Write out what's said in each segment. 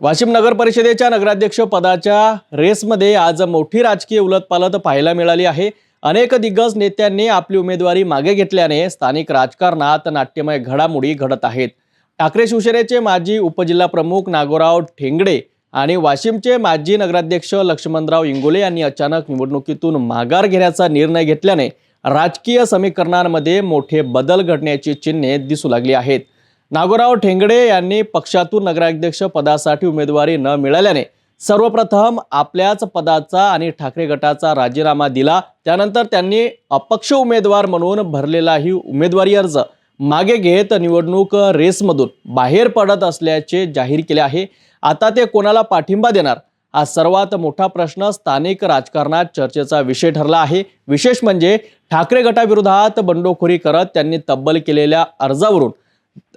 वाशिम नगर परिषदेच्या नगराध्यक्ष पदाच्या रेसमध्ये आज मोठी राजकीय उलटपालट पाहायला मिळाली आहे. अनेक दिग्गज नेत्यांनी आपली उमेदवारी मागे घेतल्याने स्थानिक राजकारणात नाट्यमय घडामोडी घडत आहेत. ठाकरे शिवसेनेचे माजी उपजिल्हाप्रमुख नागोराव ठेंगडे आणि वाशिमचे माजी नगराध्यक्ष लक्ष्मणराव इंगोले यांनी अचानक निवडणुकीतून माघार घेण्याचा निर्णय घेतल्याने राजकीय समीकरणांमध्ये मोठे बदल घडण्याची चिन्हे दिसू लागली आहेत. नागोराव ठेंगडे यांनी पक्षातून नगराध्यक्ष पदासाठी उमेदवारी न मिळाल्याने सर्वप्रथम आपल्याच पदाचा आणि ठाकरे गटाचा राजीनामा दिला. त्यानंतर त्यांनी अपक्ष उमेदवार म्हणून भरलेलाही उमेदवारी अर्ज मागे घेत निवडणूक रेसमधून बाहेर पडत असल्याचे जाहीर केले आहे. आता ते कोणाला पाठिंबा देणार? हा सर्वात मोठा प्रश्न स्थानिक राजकारणात चर्चेचा विषय ठरला आहे. विशेष म्हणजे ठाकरे गटाविरोधात बंडखोरी करत त्यांनी तब्बल केलेल्या अर्जावरून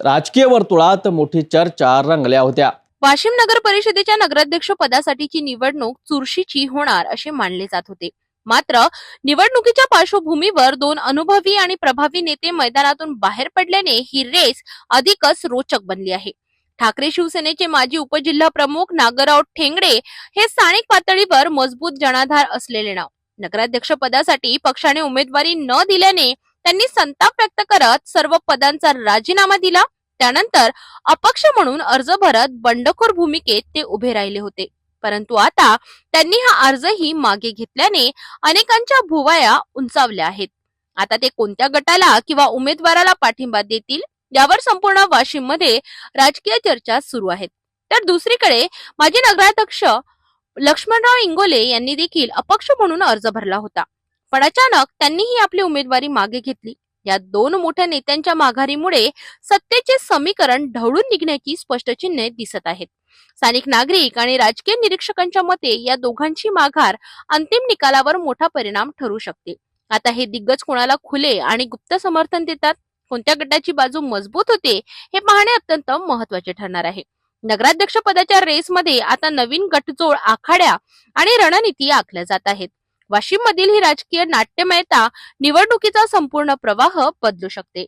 राजकीय वर्तुळात मोठी चर्चा रंगल्या होत्या. वाशिम नगर परिषदेच्या नगराध्यक्ष पदासाठीची निवडणूक चुरशीची होणार असे मानले जात होते. मात्र निवडणुकीच्या पार्श्वभूमीवर दोन अनुभवी आणि प्रभावी नेते मैदानातून बाहेर पडल्याने ही रेस अधिकच रोचक बनली आहे. ठाकरे शिवसेनेचे माजी उपजिल्हा प्रमुख नागराव ठेंगडे हे स्थानिक पातळीवर मजबूत जनाधार असलेले नाव. नगराध्यक्ष पदासाठी पक्षाने उमेदवारी न दिल्याने त्यांनी संताप व्यक्त करत सर्व पदांचा राजीनामा दिला. त्यानंतर अपक्ष म्हणून अर्ज भरत बंडखोर भूमिकेत ते उभे राहिले होते. परंतु आता त्यांनी हा अर्जही मागे घेतल्याने अनेकांच्या भुवाया उंचावल्या आहेत. आता ते कोणत्या गटाला किंवा उमेदवाराला पाठिंबा देतील यावर संपूर्ण वाशिममध्ये राजकीय चर्चा सुरू आहेत. तर दुसरीकडे माजी नगराध्यक्ष लक्ष्मणराव इंगोले यांनी देखील अपक्ष म्हणून अर्ज भरला होता. पण अचानक त्यांनीही आपली उमेदवारी मागे घेतली. या दोन मोठ्या नेत्यांच्या माघारीमुळे सत्तेचे समीकरण ढवळून निघण्याची स्पष्ट चिन्हे दिसत आहेत. स्थानिक नागरिक आणि राजकीय निरीक्षकांच्या मते या दोघांची माघार अंतिम निकालावर मोठा परिणाम ठरू शकते. आता हे दिग्गज कोणाला खुले आणि गुप्त समर्थन देतात? कोणत्या गटाची बाजू मजबूत होते? हे पाहणे अत्यंत महत्त्वाचे ठरणार आहे. नगराध्यक्ष पदाच्या रेसमध्ये आता नवीन गटजोड आखाड्या आणि रणनीती आखल्या जात आहेत. वाशिम मधील ही राजकीय नाट्यमयता निवडणुकीचा संपूर्ण प्रवाह बदलू शकते.